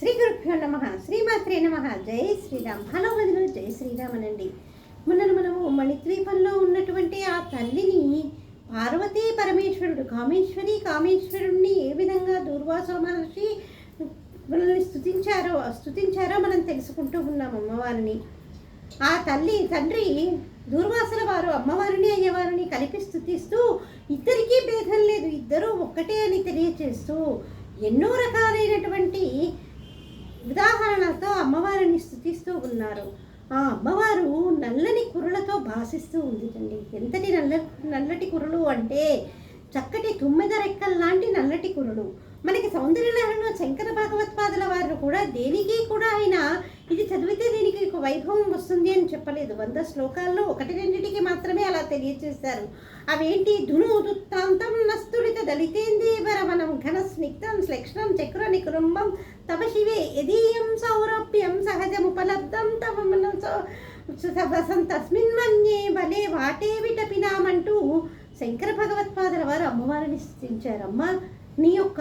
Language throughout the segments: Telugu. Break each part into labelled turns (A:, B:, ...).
A: శ్రీ గురుభ్యో నమ. శ్రీమాత్రే నమ. జై శ్రీరామ్. హలో వదిలు జై శ్రీరామ్ అనండి మొన్న మనము మణిద్వీపంలో ఉన్నటువంటి ఆ తల్లిని పార్వతీ పరమేశ్వరుడు కామేశ్వరి కామేశ్వరుణ్ణి ఏ విధంగా దూర్వాస మహర్షి మనల్ని స్థుతించారో స్థుతించారో మనం తెలుసుకుంటూ ఉన్నాం అమ్మవారిని. ఆ తల్లి తండ్రి దూర్వాసుల వారు అమ్మవారిని అయ్యవారిని కలిపి స్థుతిస్తూ ఇద్దరికీ భేదం లేదు. ఇద్దరూ ఒక్కటే అని తెలియచేస్తూ ఎన్నో రకాలైనటువంటి ఉదాహరణలతో అమ్మవారిని స్థుతిస్తూ ఉన్నారు. ఆ అమ్మవారు నల్లని కురులతో భాసిస్తూ ఉందిటండి. ఎంతటి నల్ల నల్లటి కురులు అంటే చక్కటి తుమ్మెద రెక్కల లాంటి నల్లటి కురులు. మనకి సౌందర్యలహరిలో శంకర భగవత్పాదుల వారు కూడా దేనికి కూడా ఆయన ఇది చదివితే దీనికి ఒక వైభవం వస్తుంది అని చెప్పలేదు. వంద శ్లోకాల్లో ఒకటి రెండింటికి మాత్రమే అలా తెలియచేశారు. అవేంటి? ధును దుత్తాంతం నస్తుడిత దళితేందీవరవనం ఘన స్నిగ్ధం శ్లక్షణం చక్ర నికురుంబం తవ శివే యదీయం సౌరభ్యం సహజముపలబ్ధం తమ మనం తస్మిన్ మన్యే బలే వాటే విటపినామంటూ శంకర భగవత్పాదుల వారు అమ్మవారిని స్థితించారు అమ్మ నీ యొక్క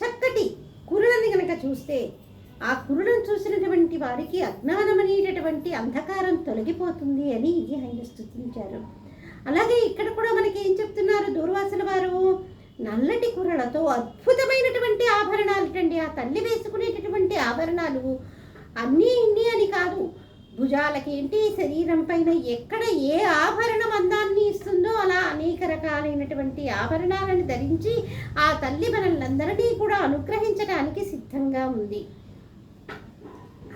A: చక్కటి కురులని కనుక చూస్తే ఆ కురులను చూసినటువంటి వారికి అజ్ఞానం అనేటటువంటి అంధకారం తొలగిపోతుంది అని ఆయన స్థుతించారు అలాగే ఇక్కడ కూడా మనకి ఏం చెప్తున్నారు దూర్వాసుల వారు? నల్లటి కురలతో అద్భుతమైనటువంటి ఆభరణాలు ఆ తల్లి వేసుకునేటటువంటి ఆభరణాలు అన్నీ ఇన్ని అని కాదు. భుజాలకేంటి శరీరం పైన ఎక్కడ ఏ ఆభరణం అందాన్ని ఇస్తుందో అలా అనేక రకాలైనటువంటి ఆభరణాలను ధరించి ఆ తల్లి మనల్నందరినీ కూడా అనుగ్రహించడానికి సిద్ధంగా ఉంది.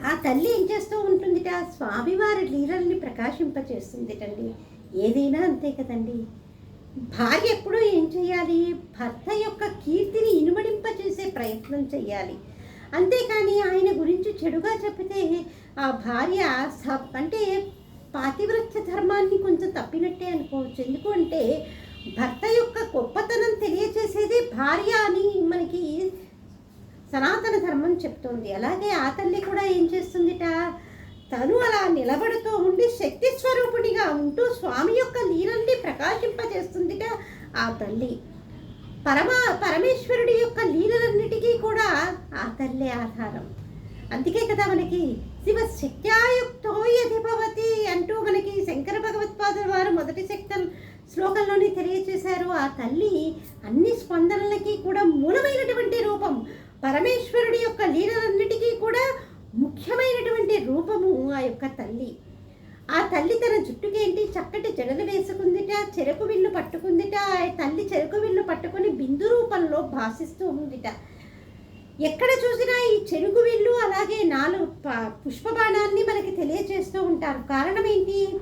A: ఆ తల్లి ఏం చేస్తూ ఉంటుందిట? స్వామివారి లీలల్ని ప్రకాశింపచేస్తుందిటండి. ఏదైనా అంతే కదండి. భార్య ఎప్పుడూ ఏం చేయాలి? భర్త యొక్క కీర్తిని ఇనుమడింప చేసే ప్రయత్నం చేయాలి. అంతేకాని ఆయన గురించి చెడుగా చెప్తే ఆ భార్య సబ్ అంటే పాతివ్రత్య ధర్మాన్ని కొంచెం తప్పినట్టే అనుకోవచ్చు. ఎందుకంటే భర్త యొక్క గొప్పతనం తెలియచేసేది భార్య అని మనకి సనాతన ధర్మం చెప్తోంది. అలాగే ఆ తల్లి కూడా ఏం చేస్తుందిట? తను అలా నిలబడుతూ ఉండి శక్తి స్వరూపునిగా ఉంటూ స్వామి యొక్క లీలల్ని ప్రకాశింపజేస్తుందిట ఆ తల్లి. పరమా పరమేశ్వరుడి యొక్క లీలలన్నిటికీ కూడా ఆ తల్లే ఆధారం. అందుకే కదా మనకి శివ శక్త్యాయుక్తో యది భవతి అంటూ మనకి శంకర భగవత్పాదుల వారు మొదటి శక్తం శ్లోకంలోనే తెలియచేశారు. ఆ తల్లి అన్ని స్పందనలకి కూడా మూలమైనటువంటి రూపం. పరమేశ్వరుడి యొక్క లీలలన్నిటికీ కూడా ముఖ్యమైనటువంటి రూపము ఆ యొక్క తల్లి. ఆ తల్లి తన జుట్టుకేంటి చక్కటి జడలు వేసుకుందిట చెరుకు విల్లు పట్టుకుందిట ఆ తల్లి చెరుకు విల్లు పట్టుకొని బిందు రూపంలో భాషిస్తూ ఉందిట. ఎక్కడ చూసినా ఈ చెరుకు విల్లు అలాగే నాలుగు పుష్ప పుష్పబాణాన్ని మనకి తెలియజేస్తూ ఉంటారు. కారణం ఏంటి?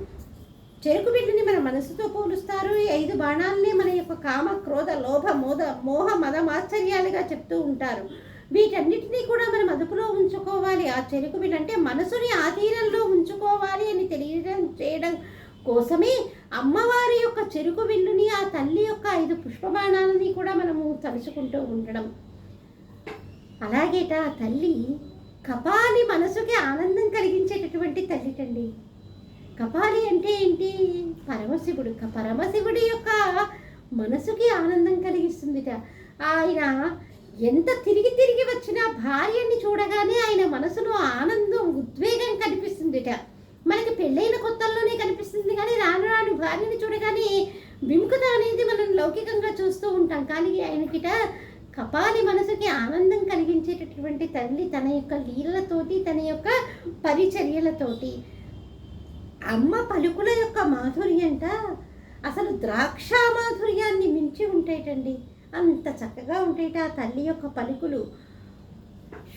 A: చెరుకు విల్లుని మన మనసుతో పోలుస్తారు. ఈ ఐదు బాణాలని మన యొక్క కామ క్రోధ లోభ మోద మోహ మదమాశ్చర్యాలుగా చెప్తూ ఉంటారు. వీటన్నిటినీ కూడా మనం అదుపులో ఉంచుకోవాలి. ఆ చెరుకు విల్లు అంటే మనసుని ఆధీనంలో ఉంచుకోవాలి అని తెలియడం చేయడం కోసమే అమ్మవారి యొక్క చెరుకు విల్లుని ఆ తల్లి యొక్క ఐదు పుష్పబాణాలని కూడా మనము తలుచుకుంటూ ఉండడం. అలాగేట ఆ తల్లి కపాలి మనసుకి ఆనందం కలిగించేటటువంటి తల్లిటండి. కపాలి అంటే ఏంటి? పరమశివుడు పరమశివుడి యొక్క మనసుకి ఆనందం కలిగిస్తుందిట. ఆయన ఎంత తిరిగి తిరిగి వచ్చిన భార్యని చూడగానే ఆయన మనసులో ఆనందం ఉద్వేగం కనిపిస్తుందిట. మనకి పెళ్ళైన కొత్తల్లోనే కనిపిస్తుంది కానీ రాను రాను భార్యని చూడగానే విముఖత అనేది మనం లౌకికంగా చూస్తూ ఉంటాం. కానీ ఆయనకిట కపాలి మనసుకి ఆనందం కలిగించేటటువంటి తల్లి తన యొక్క లీలలతోటి తన యొక్క పరిచర్యలతోటి. అమ్మ పలుకుల యొక్క మాధుర్యంట. అసలు ద్రాక్ష మాధుర్యాన్ని మించి ఉంటాయిటండి. అంత చక్కగా ఉండేట ఆ తల్లి యొక్క పలుకులు.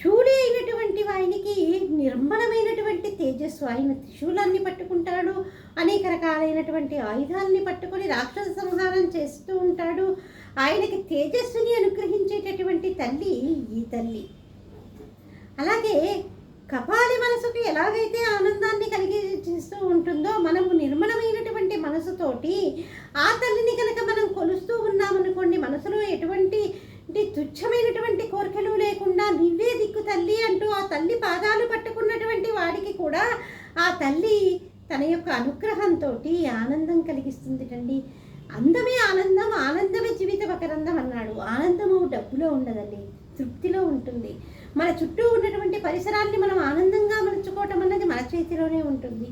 A: శూలి అయినటువంటి ఆయనకి నిర్మలమైనటువంటి తేజస్సు. ఆయన త్రిశూలాన్ని పట్టుకుంటాడు అనేక రకాలైనటువంటి ఆయుధాలని పట్టుకొని రాక్షస సంహారం చేస్తూ ఉంటాడు. ఆయనకి తేజస్సుని అనుగ్రహించేటటువంటి తల్లి ఈ తల్లి. అలాగే కపాలి మనసుకు ఎలాగైతే ఆనందాన్ని కలిగిస్తూ ఉంటుందో మనము నిర్మలమైనటువంటి మనసుతోటి ఆ తల్లిని కనుక మనం కొలుస్తూ ఉన్నామనుకోండి మనసులో ఎటువంటి అంటే తుచ్చమైనటువంటి కోరికలు లేకుండా నువ్వే దిక్కు తల్లి అంటూ ఆ తల్లి పాదాలు పట్టుకున్నటువంటి వాడికి కూడా ఆ తల్లి తన యొక్క అనుగ్రహంతో ఆనందం కలిగిస్తుంది అండి అందమే ఆనందం ఆనందమే జీవిత ఒకరందం అన్నాడు. ఆనందము డబ్బులో ఉండదండి. తృప్తిలో ఉంటుంది. మన చుట్టూ ఉన్నటువంటి పరిసరాన్ని మనం ఆనందంగా మలుచుకోవటం అన్నది మన చేతిలోనే ఉంటుంది.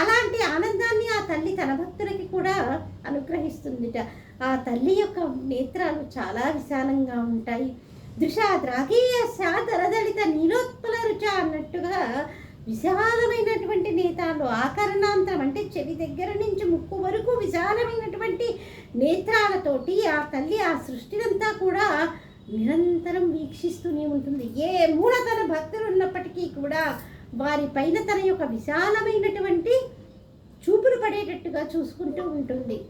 A: అలాంటి ఆనందాన్ని ఆ తల్లి తన భక్తులకి కూడా అనుగ్రహిస్తుందిట. ఆ తల్లి యొక్క నేత్రాలు చాలా విశాలంగా ఉంటాయి. దృశ ద్రాగీయ దరదళిత నీలోత్పల రుచ అన్నట్టుగా విశాలమైనటువంటి నేతాలు ఆకరణాంతరం అంటే చెవి దగ్గర నుంచి ముక్కు వరకు విశాలమైనటువంటి నేత్రాలతోటి ఆ తల్లి ఆ సృష్టినంతా కూడా నిరంతరం వీక్షిస్తూనే ఉంటుంది. ఏ మూలతన భక్తులు ఉన్నప్పటికీ కూడా వారి పైన తన యొక్క విశాలమైనటువంటి చూపులు పడేటట్టుగా చూసుకుంటూ ఉంటుంది.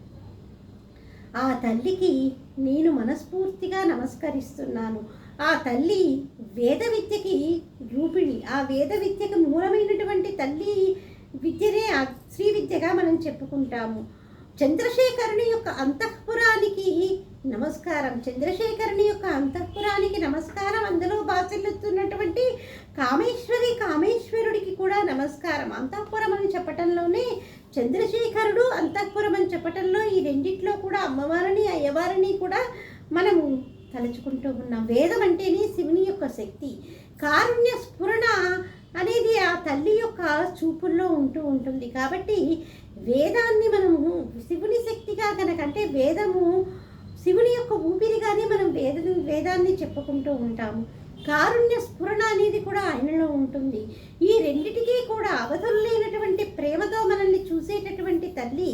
A: ఆ తల్లికి నేను మనస్ఫూర్తిగా నమస్కరిస్తున్నాను. ఆ తల్లి వేద విద్యకి రూపిణి. ఆ వేద విద్యకు మూలమైనటువంటి తల్లి విద్యనే ఆ శ్రీ విద్యగా మనం చెప్పుకుంటాము. చంద్రశేఖరుని యొక్క అంతఃపురానికి నమస్కారం. చంద్రశేఖరుని యొక్క అంతఃపురానికి నమస్కారం. అందులో బాసిల్లుతున్నటువంటి కామేశ్వరి కామేశ్వరుడికి కూడా నమస్కారం. అంతఃపురం అని చెప్పటంలోనే చంద్రశేఖరుడు అంతఃపురం అని చెప్పటంలో ఈ రెండిట్లో కూడా అమ్మవారిని అయ్యవారిని కూడా మనము తలుచుకుంటూ ఉన్నాం. వేదం అంటేనే శివుని యొక్క శక్తి. కారుణ్య స్ఫురణ అనేది ఆ తల్లి యొక్క చూపుల్లో ఉంటూ ఉంటుంది. కాబట్టి వేదాన్ని మనము శివుని శక్తిగా కనకంటే వేదము శివుని యొక్క ఊపిరిగానే మనం వేద వేదాన్ని చెప్పుకుంటూ ఉంటాము. కారుణ్య స్ఫురణ అనేది కూడా ఆయనలో ఉంటుంది. ఈ రెండిటికీ కూడా అవధులైనటువంటి ప్రేమతో మనల్ని చూసేటటువంటి తల్లి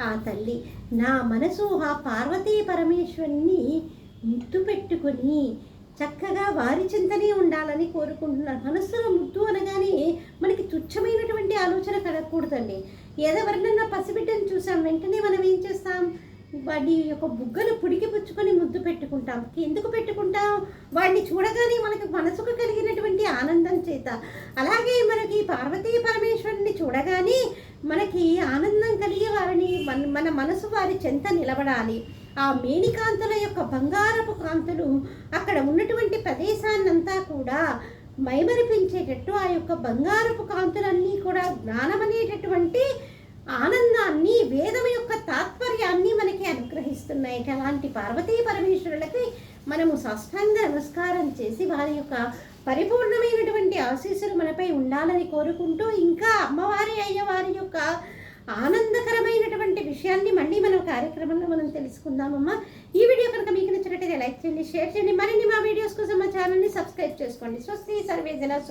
A: ఆ తల్లి. నా మనసు ఆ పార్వతీ పరమేశ్వరిని ముద్దు పెట్టుకొని చక్కగా వారి చింతనే ఉండాలని కోరుకుంటున్నాను మనస్సులో ముద్దు అనగానే మనకి తుచ్చమైనటువంటి ఆలోచన కలగకూడదండి. ఎవరినన్నా పసిబిడ్డను చూసాం వెంటనే మనం ఏం చేస్తాం? వాడి యొక్క బుగ్గను పుడికి పుచ్చుకొని ముద్దు పెట్టుకుంటాం. ఎందుకు పెట్టుకుంటాం? వాడిని చూడగానే మనకు మనసుకు కలిగినటువంటి ఆనందం చేత. అలాగే మనకి పార్వతీ పరమేశ్వరుని చూడగానే మనకి ఆనందం కలిగే వారిని మన మన మనసు వారి చెంత నిలబడాలి. ఆ మేణికాంతుల యొక్క బంగారపు కాంతులు అక్కడ ఉన్నటువంటి ప్రదేశాన్నంతా కూడా మైమరిపించేటట్టు ఆ యొక్క బంగారపు కాంతులన్నీ కూడా జ్ఞానం అనేటటువంటి ఆనందాన్ని వేదం యొక్క తాత్పర్యాన్ని మనకి అనుగ్రహిస్తున్నాయి. అలాంటి పార్వతీ పరమేశ్వరులకి మనము సాష్టాంగ నమస్కారం చేసి వారి యొక్క పరిపూర్ణమైనటువంటి ఆశీస్సులు మనపై ఉండాలని కోరుకుంటూ ఇంకా అమ్మవారి అయ్యవారి యొక్క ఆనందకరమైనటువంటి విషయాన్ని మళ్ళీ మనం కార్యక్రమంలో మనం తెలుసుకుందామమ్మా. ఈ వీడియో కనుక మీకు నచ్చినట్టయితే లైక్ చేయండి షేర్ చేయండి. మరిన్ని మా వీడియోస్ కోసం మా ఛానల్ని సబ్స్క్రైబ్ చేసుకోండి. స్వస్తి సర్వేజన